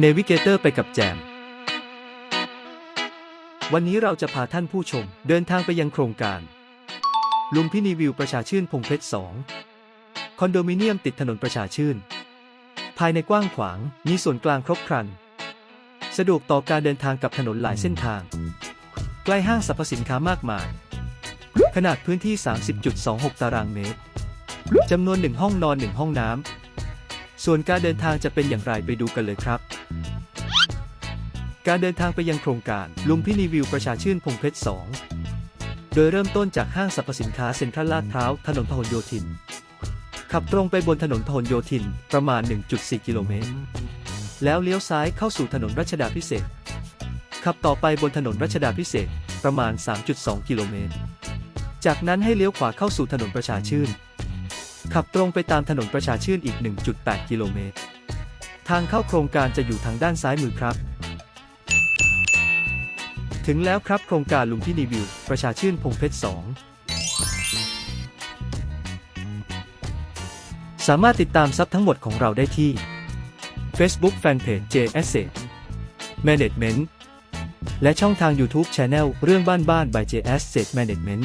เนวิเกเตอร์ไปกับแจม วันนี้เราจะพาท่านผู้ชมเดินทางไปยังโครงการ ลุมพินีวิวประชาชื่นพงเพชร 2 คอนโดมิเนียมติดถนนประชาชื่น ภายในกว้างขวาง มีส่วนกลางครบครัน สะดวกต่อการเดินทางกับถนนหลายเส้นทาง ใกล้ห้างสรรพสินค้ามากมาย ขนาดพื้นที่ 30.26 ตารางเมตร จำนวนหนึ่งห้องนอนหนึ่งห้องน้ำส่วนการเดินทางจะเป็นอย่างไรไปดูกันเลยครับ การเดินทางไปยังโครงการลุมพินีวิวประชาชื่นพงเพชร 2 โดยเริ่มต้นจากห้างสรรพสินค้าเซ็นทรัลลาดพร้าวถนนพหลโยธิน ขับตรงไปบนถนนพหลโยธินประมาณ 1.4 กิโลเมตร แล้วเลี้ยวซ้ายเข้าสู่ถนนรัชดาพิเศษ ขับต่อไปบนถนนรัชดาพิเศษประมาณ 3.2 กิโลเมตร จากนั้นให้เลี้ยวขวาเข้าสู่ถนนประชาชื่น ขับตรงไปตามถนนประชาชื่นอีก 1.8 กิโลเมตร ทางเข้าโครงการจะอยู่ทางด้านซ้ายมือครับ ถึงแล้วครับโครงการลุงที่รีวิว ประชาชื่นพงเพชร 2 สามารถติดตามซับทั้งหมดของเราได้ที่ Facebook Fanpage J Asset Management และช่องทาง YouTube Channel เรื่องบ้านบ้าน by J Asset Management